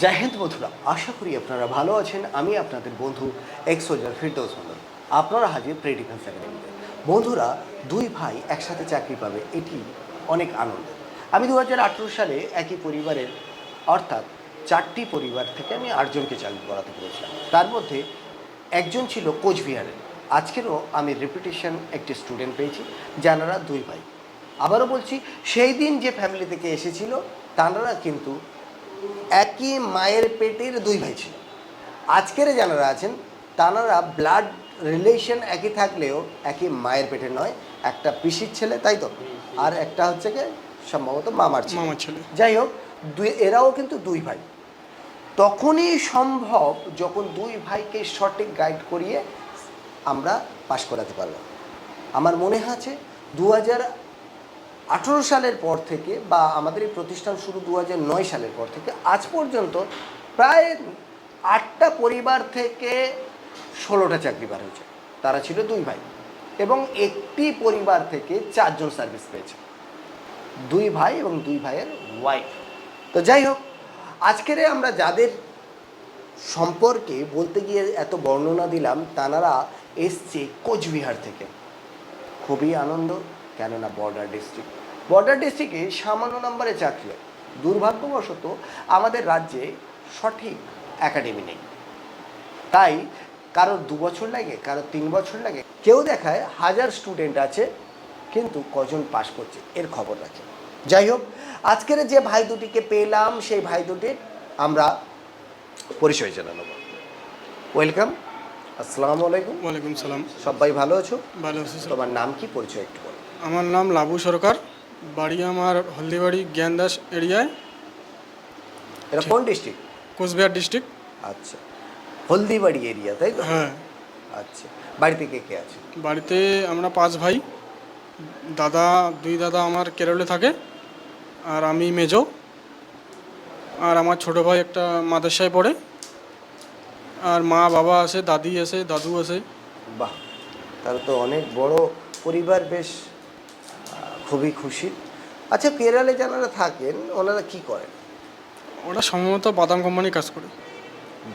জয় হিন্দ বন্ধুরা, আশা করি আপনারা ভালো আছেন। আমি আপনাদের বন্ধু এক্স সোজার ফিরদৌস মন্ডল আপনারা হাজির প্রে ডিফেন্স একাডেমিতে বন্ধুরা, দুই ভাই একসাথে চাকরি পাবে, এটি অনেক আনন্দ আমি দু হাজার আঠেরো সালে একই পরিবারের, অর্থাৎ চারটি পরিবার থেকে আমি আটজনকে চাকরি করাতে পেরেছিলাম। তার মধ্যে একজন ছিল কোচবিহারের আজকেরও আমি রেপুটেশন একটি স্টুডেন্ট পেয়েছি যারা দুই ভাই। আবারও বলছি, সেই দিন যে ফ্যামিলি থেকে এসেছিল, তারা কিন্তু একই মায়ের পেটের দুই ভাই ছিল। আজকের যারা আছেন তারা ব্লাড রিলেশন একই থাকলেও একই মায়ের পেটে নয় একটা পিসির ছেলে তাই তো? আর একটা হচ্ছে কি সম্ভবত মামার ছেলে। মামার ছেলে। যাই হোক দুই এরাও কিন্তু দুই ভাই। তখনই সম্ভব যখন দুই ভাইকে সঠিক গাইড করিয়ে আমরা পাশ করাতে পারলাম। আমার মনে আছে দু হাজার আঠেরো সালের পর থেকে বা আমাদের এই প্রতিষ্ঠান শুরু দু সালের পর থেকে, আজ পর্যন্ত প্রায় আটটা পরিবার থেকে ষোলোটা চাকরি বার হয়েছে। তারা ছিল দুই ভাই এবং একটি পরিবার থেকে চারজন সার্ভিস পেয়েছে। দুই ভাই এবং দুই ভাইয়ের ওয়াইফ তো যাই হোক, আজকের আমরা যাদের সম্পর্কে বলতে গিয়ে এত বর্ণনা দিলাম, তানারা এসছে কোচবিহার থেকে। খুবই আনন্দ, কেননা বর্ডার ডিস্ট্রিক্ট বর্ডার ডিস্ট্রিক্টে সামান্য নম্বরে চাকরি হয়। দুর্ভাগ্যবশত আমাদের রাজ্যে সঠিক একাডেমি নেই। তাই কারোর দু বছর লাগে কারোর তিন বছর লাগে। কেউ দেখায় হাজার স্টুডেন্ট আছে কিন্তু কজন পাশ করছে এর খবর রাখে। যাই হোক আজকের যে ভাই দুটিকে পেলাম সেই ভাই দুটির আমরা পরিচয় জানা নেব। ওয়েলকাম আসসালামু আলাইকুম। ওয়ালাইকুম সালাম। সবাই ভালো আছো? ভালো আছি তোমার নাম কি? পরিচয় একটু বলো। আমার নাম লাবু সরকার। বাড়ি আমার হলদিবাড়ি জ্ঞানদাস এরিয়ায়? এটা কোন ডিস্ট্রিক্ট কোচবিহার ডিস্ট্রিক্ট আচ্ছা। হলদিবাড়ি এরিয়া তাই তো? হ্যাঁ। আচ্ছা। বাড়িতে কে কে আছে? বাড়িতে আমরা পাঁচ ভাই। দাদা দুই দাদা আমার কেরলে থাকে। আর আমি মেজো। আর আমার ছোট ভাই একটা মাদ্রাসায় পড়ে। আর মা বাবা আছে দাদি আছে দাদু আছে। বাহ। তাহলে তো অনেক বড় পরিবার বেশ খুবই খুশি। আচ্ছা কেরালে যারা থাকেন ওনারা কি করেন? ওরা সম্ভবত বাদাম কোম্পানি কাজ করে।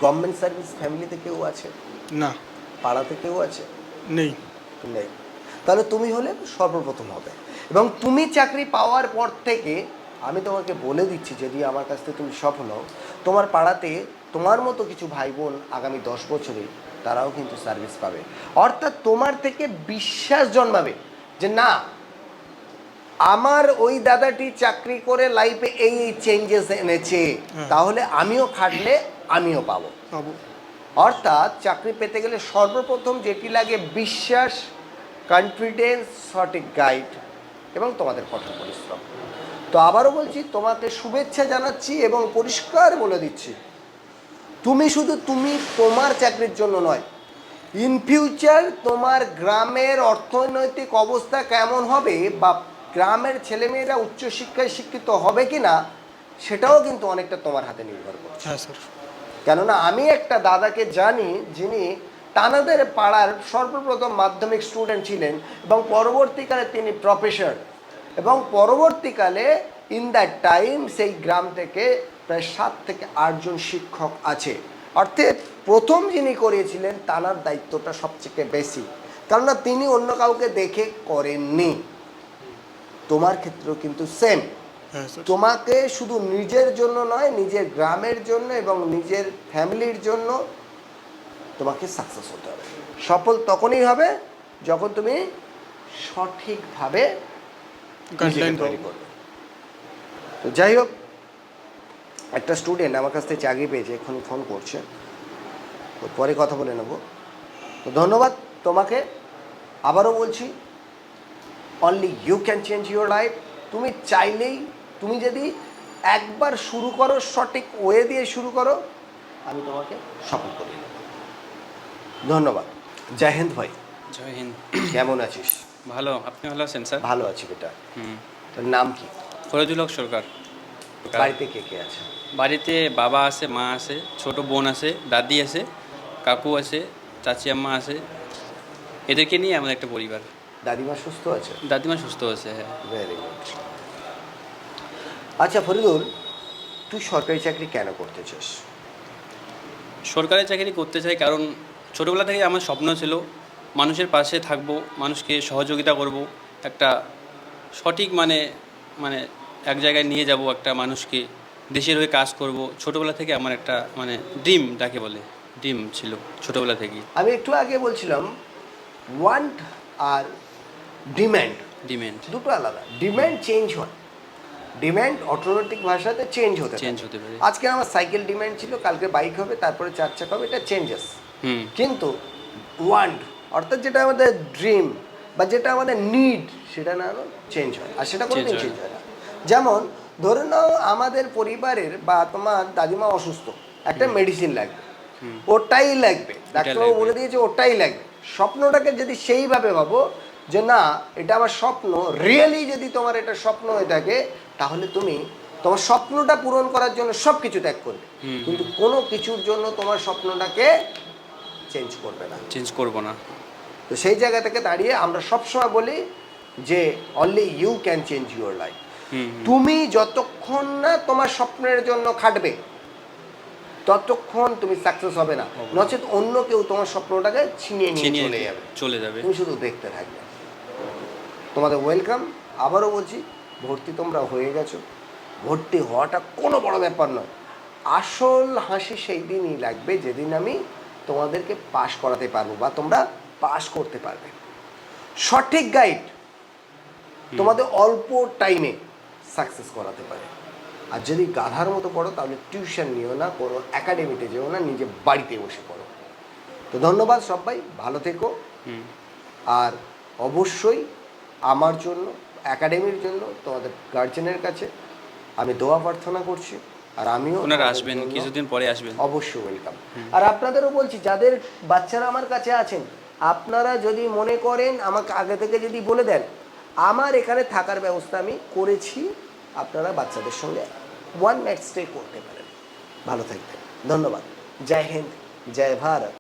গভর্নমেন্ট সার্ভিস ফ্যামিলিতে কেউ আছে? না। পাড়াতে কেউ আছে? নেই। নেই। তাহলে তুমি হলে সর্বপ্রথম হবে। এবং তুমি চাকরি পাওয়ার পর থেকে আমি তোমাকে বলে দিচ্ছি যদি আমার কাছ থেকে তুমি সফল হও তোমার পাড়াতে তোমার মতো কিছু ভাই বোন আগামী দশ বছরে তারাও কিন্তু সার্ভিস পাবে। অর্থাৎ তোমার থেকে বিশ্বাস জন্মাবে যে না আমার ওই দাদাটি চাকরি করে লাইফে এই এই চেঞ্জেস এনেছে। তাহলে আমিও খাটলে আমিও পাবো। অর্থাৎ চাকরি পেতে গেলে সর্বপ্রথম যেটি লাগে বিশ্বাস কনফিডেন্স সঠিক গাইড এবং তোমাদের কঠোর পরিশ্রম। তো আবারও বলছি তোমাকে শুভেচ্ছা জানাচ্ছি এবং পরিষ্কার বলে দিচ্ছি তুমি শুধু তুমি তোমার চাকরির জন্য নয় ইন ফিউচার তোমার গ্রামের অর্থনৈতিক অবস্থা কেমন হবে বা গ্রামের ছেলেমেয়েরা উচ্চশিক্ষায় শিক্ষিত হবে কি না সেটাও কিন্তু অনেকটা তোমার হাতে নির্ভর করে হ্যাঁ স্যার। কেননা আমি একটা দাদাকে জানি যিনি তানাদের পাড়ার সর্বপ্রথম মাধ্যমিক স্টুডেন্ট ছিলেন এবং পরবর্তীকালে তিনি প্রফেসর এবং পরবর্তীকালে ইন দ্যাট টাইম সেই গ্রাম থেকে প্রায় সাত থেকে আটজন শিক্ষক আছে। অর্থাৎ প্রথম যিনি করিয়েছিলেন তানার দায়িত্বটা সবথেকে বেশি। কেননা তিনি অন্য কাউকে দেখে করেননি। তোমার ক্ষেত্রেও কিন্তু সেম হ্যাঁ তোমাকে শুধু নিজের জন্য নয় নিজের গ্রামের জন্য এবং নিজের ফ্যামিলির জন্য তোমাকে সাকসেস হতে হবে। সফল তখনই হবে যখন তুমি সঠিকভাবে তৈরি করবে। তো যাই হোক একটা স্টুডেন্ট আমার কাছ থেকে চাকরি পেয়েছে এখন ফোন করছে। তো পরে কথা বলে নেব। তো ধন্যবাদ তোমাকে। আবারও বলছি only you can change your life তুমি চাইলেই তুমি যদি একবার শুরু করো সঠিক ওয়ে দিয়ে শুরু করো আমি তোমাকে সফল করে ধন্যবাদ। জয় হিন্দ ভাই। জয় হিন্দ। কেমন আছিস? ভালো। আপনি ভালো আছেন স্যার? ভালো আছি বেটা। হুম। তোর নাম কি? ফরজুল হক সরকার। বাড়িতে কে কে আছে? বাড়িতে বাবা আছে মা আছে ছোট বোন আছে দাদি আছে কাকু আছে চাচি আম্মা আছে। এদেরকে নিয়ে আমাদের একটা পরিবার। দাদিমা সুস্থ আছে? দাদিমা সুস্থ আছে হ্যাঁ। ভেরি গুড আচ্ছা ফরিদুল তুই সরকারি চাকরি কেন করতে চাস? সরকারি চাকরি করতে চাই কারণ ছোটোবেলা থেকে আমার স্বপ্ন ছিল মানুষের পাশে থাকব মানুষকে সহযোগিতা করব একটা সঠিক মানে মানে এক জায়গায় নিয়ে যাব একটা মানুষকে দেশের হয়ে কাজ করব। ছোটোবেলা থেকে আমার একটা মানে ড্রিম যাকে বলে ড্রিম ছিল ছোটোবেলা থেকেই। আমি একটু আগে বলছিলাম ওয়ান্ট আর ডিম্যান্ড ডিমেন্ড দুটো আলাদা। ডিম্যান্ড চেঞ্জ হয়। ডিম্যান্ড অটোমেটিক ভাষাতে চেঞ্জ হতে চেঞ্জ হতে পারে। আজকে আমার সাইকেল ডিম্যান্ড ছিল কালকে বাইক হবে তারপরে চার চাকা হবে এটা চেঞ্জেস কিন্তু ওয়ান্ট অর্থাৎ যেটা আমাদের ড্রিম বা যেটা আমাদের নিড সেটা না চেঞ্জ হয়। আর সেটা কোনোদিন হয় চেঞ্জ হয় না। যেমন ধরে নাও আমাদের পরিবারের বা তোমার দাদিমা অসুস্থ একটা মেডিসিন লাগবে। ওটাই লাগবে। ডাক্তারবাবু বলে দিয়েছে ওটাই লাগবে। স্বপ্নটাকে যদি সেইভাবে ভাবো যে না এটা আমার স্বপ্ন। রিয়েলি যদি তোমার এটা স্বপ্ন হয়ে থাকে তাহলে তুমি তোমার স্বপ্নটা পূরণ করার জন্য সব কিছু ত্যাগ করবে। কিন্তু কোনো কিছুর জন্য তোমার স্বপ্নটাকে চেঞ্জ করবে না। চেঞ্জ করব না। তো সেই জায়গা থেকে দাঁড়িয়ে আমরা সবসময় বলি যে only you can change your life তুমি যতক্ষণ না তোমার স্বপ্নের জন্য খাটবে ততক্ষণ তুমি সাকসেস হবে না। নচেত অন্য কেউ তোমার স্বপ্নটাকে ছিনিয়ে নিয়ে চলে যাবে। চলে যাবে। তুমি শুধু দেখতে থাকবে। তোমাদের ওয়েলকাম আবারও বলছি ভর্তি তোমরা হয়ে গেছো। ভর্তি হওয়াটা কোনো বড় ব্যাপার নয়। আসল হাসি সেই দিনই লাগবে যেদিন আমি তোমাদেরকে পাশ করাতে পারব বা তোমরা পাশ করতে পারবে। সঠিক গাইড তোমাদের অল্প টাইমে সাকসেস করাতে পারে। আর যদি গাধার মতো পড়ো তাহলে টিউশন নিও না কোনো একাডেমিতে যেও না নিজে বাড়িতে বসে পড়ো। তো ধন্যবাদ সবাই ভালো থেকো। আর অবশ্যই আমার জন্য একাডেমির জন্য তোমাদের গার্জেনের কাছে আমি দোয়া প্রার্থনা করছি আর আমিও ওনারা আসবেন কিছুদিন পরে আসবেন। অবশ্যই ওয়েলকাম আর আপনাদেরও বলছি যাদের বাচ্চারা আমার কাছে আছেন আপনারা যদি মনে করেন আমাকে আগে থেকে যদি বলে দেন আমার এখানে থাকার ব্যবস্থা আমি করেছি আপনারা বাচ্চাদের সঙ্গে ওয়ান নাইট স্টে করতে পারেন। ভালো থাকবেন। ধন্যবাদ। জয় হিন্দ জয় ভারত।